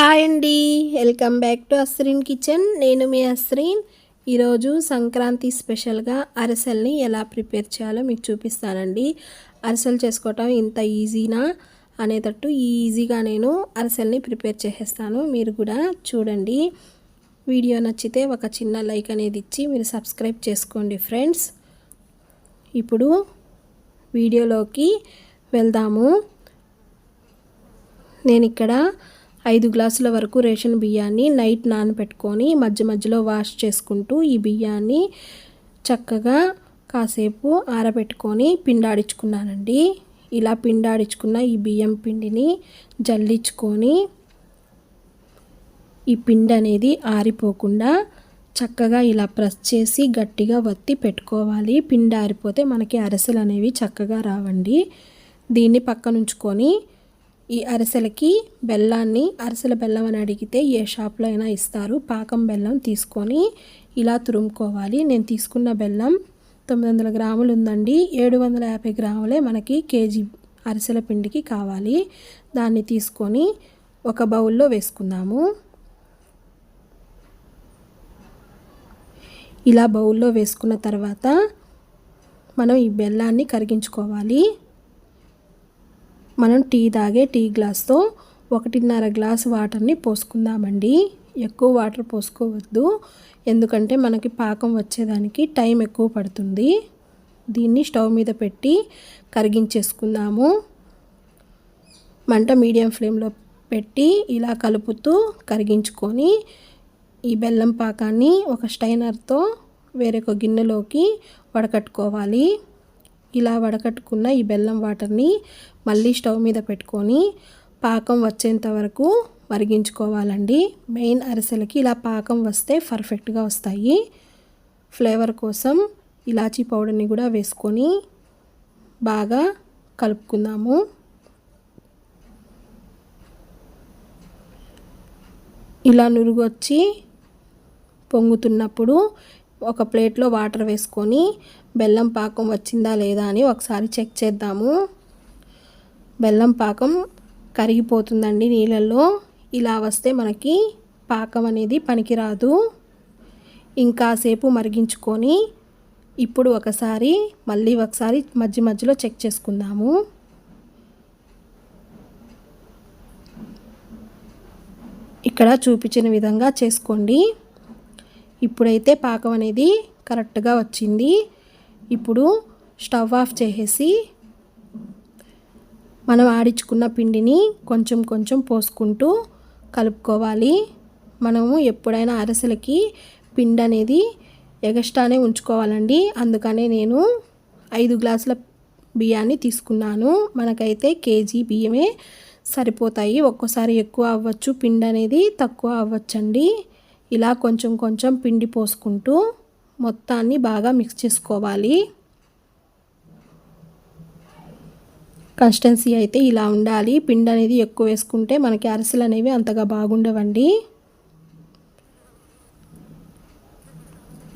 Hi అండి. Welcome back to Asreen kitchen. నేను మీ అస్రీన్ ఈరోజు సంక్రాంతి స్పెషల్గా అరిసెల్ని ఎలా ప్రిపేర్ చేయాలో మీకు చూపిస్తానండి. అరిసెలు చేసుకోవటం ఇంత ఈజీనా అనేటట్టు ఈజీగా నేను అరిసెల్ని ప్రిపేర్ చేసేస్తాను. మీరు కూడా చూడండి. వీడియో నచ్చితే ఒక చిన్న లైక్ అనేది ఇచ్చి మీరు సబ్స్క్రైబ్ చేసుకోండి ఫ్రెండ్స్. ఇప్పుడు వీడియోలోకి వెళ్దాము. నేను ఇక్కడ ఐదు గ్లాసుల వరకు రేషన్ బియ్యాన్ని నైట్ నానబెట్టుకొని మధ్య మధ్యలో వాష్ చేసుకుంటూ ఈ బియ్యాన్ని చక్కగా కాసేపు ఆరబెట్టుకొని పిండాడించుకున్నానండి. ఇలా పిండాడించుకున్న ఈ బియ్యం పిండిని జల్లించుకొని ఈ పిండి అనేది ఆరిపోకుండా చక్కగా ఇలా ప్రెస్ చేసి గట్టిగా వత్తి పెట్టుకోవాలి. పిండి ఆరిపోతే మనకి అరిసెలు అనేవి చక్కగా రావండి. దీన్ని పక్కనుంచుకొని ఈ అరిసెలకి బెల్లాన్ని అరిసెల బెల్లం అని అడిగితే ఏ షాప్లో అయినా ఇస్తారు. పాకం బెల్లం తీసుకొని ఇలా తురుముకోవాలి. నేను తీసుకున్న బెల్లం తొమ్మిది వందల గ్రాములు ఉందండి. ఏడు వందల యాభై గ్రాములే మనకి కేజీ అరిసెల పిండికి కావాలి. దాన్ని తీసుకొని ఒక బౌల్లో వేసుకుందాము. ఇలా బౌల్లో వేసుకున్న తర్వాత మనం ఈ బెల్లాన్ని కరిగించుకోవాలి. మనం టీ తాగే టీ గ్లాస్తో ఒకటిన్నర గ్లాస్ వాటర్ని పోసుకుందామండి. ఎక్కువ వాటర్ పోసుకోవద్దు. ఎందుకంటే మనకి పాకం వచ్చేదానికి టైం ఎక్కువ పడుతుంది. దీన్ని స్టవ్ మీద పెట్టి కరిగించేసుకుందాము. మంట మీడియం ఫ్లేమ్లో పెట్టి ఇలా కలుపుతూ కరిగించుకొని ఈ బెల్లం పాకాన్ని ఒక స్టైనర్తో వేరొక గిన్నెలోకి వడకట్టుకోవాలి. ఇలా వడకట్టుకున్న ఈ బెల్లం వాటర్ని మళ్ళీ స్టవ్ మీద పెట్టుకొని పాకం వచ్చేంత వరకు మరిగించుకోవాలండి. మెయిన్ అరిసెలకి ఇలా పాకం వస్తే పర్ఫెక్ట్గా వస్తాయి. ఫ్లేవర్ కోసం ఇలాచీ పౌడర్ని కూడా వేసుకొని బాగా కలుపుకుందాము. ఇలా నురుగు వచ్చి పొంగుతున్నప్పుడు ఒక ప్లేట్లో వాటర్ వేసుకొని బెల్లం పాకం వచ్చిందా లేదా అని ఒకసారి చెక్ చేద్దాము. బెల్లం పాకం కరిగిపోతుందండి నీళ్ళల్లో. ఇలా వస్తే మనకి పాకం అనేది పనికిరాదు. ఇంకాసేపు మరిగించుకొని ఇప్పుడు ఒకసారి మళ్ళీ ఒకసారి మధ్య మధ్యలో చెక్ చేసుకుందాము. ఇక్కడ చూపించిన విధంగా చేసుకోండి. ఇప్పుడైతే పాకం అనేది కరెక్ట్గా వచ్చింది. ఇప్పుడు స్టవ్ ఆఫ్ చేసేసి మనం ఆడించుకున్న పిండిని కొంచెం కొంచెం పోసుకుంటూ కలుపుకోవాలి. మనము ఎప్పుడైనా అరసలకి పిండి అనేది ఎగస్ట్రానే ఉంచుకోవాలండి. అందుకనే నేను ఐదు గ్లాసుల బియ్యాన్ని తీసుకున్నాను. మనకైతే కేజీ బియ్యమే సరిపోతాయి. ఒక్కోసారి ఎక్కువ అవ్వచ్చు పిండి అనేది తక్కువ అవ్వచ్చండి. ఇలా కొంచెం కొంచెం పిండి పోసుకుంటూ మొత్తాన్ని బాగా మిక్స్ చేసుకోవాలి. కన్సిస్టెన్సీ అయితే ఇలా ఉండాలి. పిండి అనేది ఎక్కువ వేసుకుంటే మనకి అరిసెలు అనేవి అంతగా బాగుండవండి.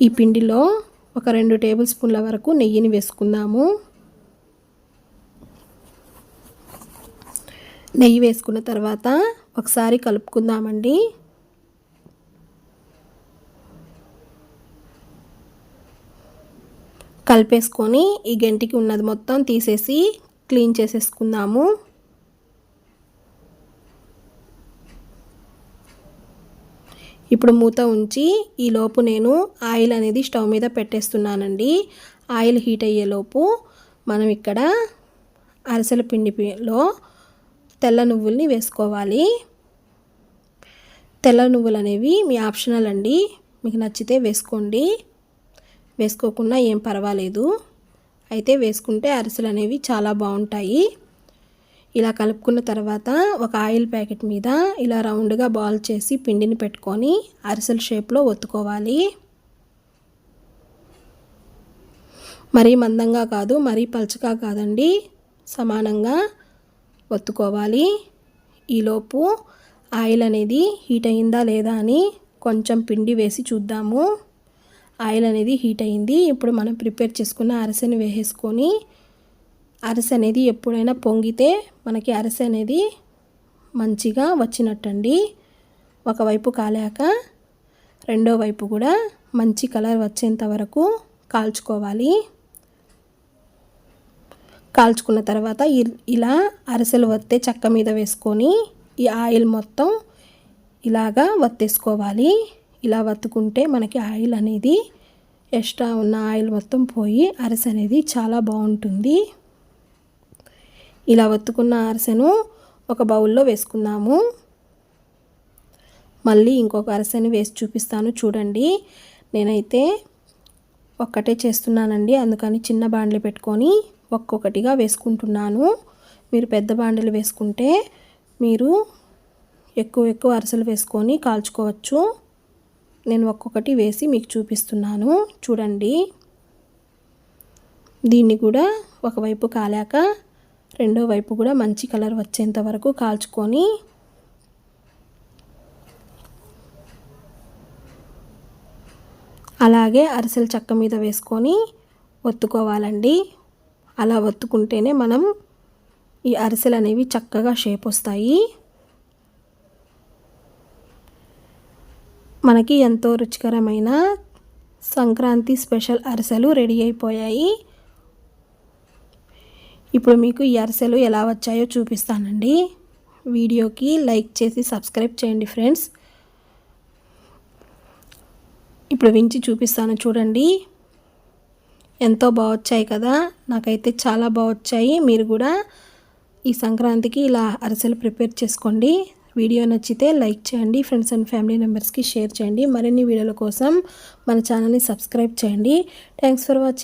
ఈ పిండిలో ఒక రెండు టేబుల్ స్పూన్ల వరకు నెయ్యిని వేసుకుందాము. నెయ్యి వేసుకున్న తర్వాత ఒకసారి కలుపుకుందామండి. కలిపేసుకొని ఈ గంటికి ఉన్నది మొత్తం తీసేసి క్లీన్ చేసేసుకుందాము. ఇప్పుడు మూత ఉంచి ఈలోపు నేను ఆయిల్ అనేది స్టవ్ మీద పెట్టేస్తున్నానండి. ఆయిల్ హీట్ అయ్యేలోపు మనం ఇక్కడ అరిసెల పిండిలో తెల్ల నువ్వుల్ని వేసుకోవాలి. తెల్ల నువ్వులు అనేవి మీ ఆప్షనల్ అండి. మీకు నచ్చితే వేసుకోండి. వేసుకోకుండా ఏం పర్వాలేదు. అయితే వేసుకుంటే అరిసెలు అనేవి చాలా బాగుంటాయి. ఇలా కలుపుకున్న తర్వాత ఒక ఆయిల్ ప్యాకెట్ మీద ఇలా రౌండ్గా బాల్ చేసి పిండిని పెట్టుకొని అరిసెల షేప్లో ఒత్తుకోవాలి. మరీ మందంగా కాదు మరీ పలచగా కాదండి. సమానంగా ఒత్తుకోవాలి. ఈలోపు ఆయిల్ అనేది హీట్ అయిందా లేదా అని కొంచెం పిండి వేసి చూద్దాము. ఆయిల్ అనేది హీట్ అయింది. ఇప్పుడు మనం ప్రిపేర్ చేసుకున్న అరిసెని వేసేసుకొని అరిసె అనేది ఎప్పుడైనా పొంగితే మనకి అరిసె అనేది మంచిగా వచ్చినట్టండి. ఒకవైపు కాలాక రెండో వైపు కూడా మంచి కలర్ వచ్చేంత వరకు కాల్చుకోవాలి. కాల్చుకున్న తర్వాత ఇలా అరిసెలు వత్తే చెక్క మీద వేసుకొని ఈ ఆయిల్ మొత్తం ఇలాగా వత్తేసుకోవాలి. ఇలా వత్తుకుంటే మనకి ఆయిల్ అనేది ఎక్స్ట్రా ఉన్న ఆయిల్ మొత్తం పోయి అరిసె అనేది చాలా బాగుంటుంది. ఇలా వత్తుకున్న అరిసెను ఒక బౌల్లో వేసుకుందాము. మళ్ళీ ఇంకొక అరిసెని వేసి చూపిస్తాను చూడండి. నేనైతే ఒక్కటే చేస్తున్నానండి. అందుకని చిన్న బాండ్లు పెట్టుకొని ఒక్కొక్కటిగా వేసుకుంటున్నాను. మీరు పెద్ద బాండలు వేసుకుంటే మీరు ఎక్కువ ఎక్కువ అరిసెలు వేసుకొని కాల్చుకోవచ్చు. నేను ఒక్కొక్కటి వేసి మీకు చూపిస్తున్నాను. చూడండి. దీన్ని కూడా ఒకవైపు కాలాక రెండో వైపు కూడా మంచి కలర్ వచ్చేంత వరకు కాల్చుకొని అలాగే అరిసెల చెక్క మీద వేసుకొని ఒత్తుకోవాలండి. అలా ఒత్తుకుంటేనే మనం ఈ అరిసెలు అనేవి చక్కగా షేప్ వస్తాయి. మనకి ఎంతో రుచికరమైన సంక్రాంతి స్పెషల్ అరిసెలు రెడీ అయిపోయాయి. ఇప్పుడు మీకు ఈ అరిసెలు ఎలా వచ్చాయో చూపిస్తానండి. వీడియోకి లైక్ చేసి సబ్స్క్రైబ్ చేయండి ఫ్రెండ్స్. ఇప్పుడు వించి చూపిస్తాను చూడండి. ఎంతో బాగొచ్చాయి కదా. నాకైతే చాలా బాగొచ్చాయి మీరు కూడా ఈ సంక్రాంతికి ఇలా అరిసెలు ప్రిపేర్ చేసుకోండి. వీడియో నచ్చితే లైక్ చేయండి ఫ్రెండ్స్ అండ్ ఫ్యామిలీ మెంబర్స్కి షేర్ చేయండి. మరిన్ని వీడియోల కోసం మన ఛానల్ని సబ్స్క్రైబ్ చేయండి. Thanks for watching.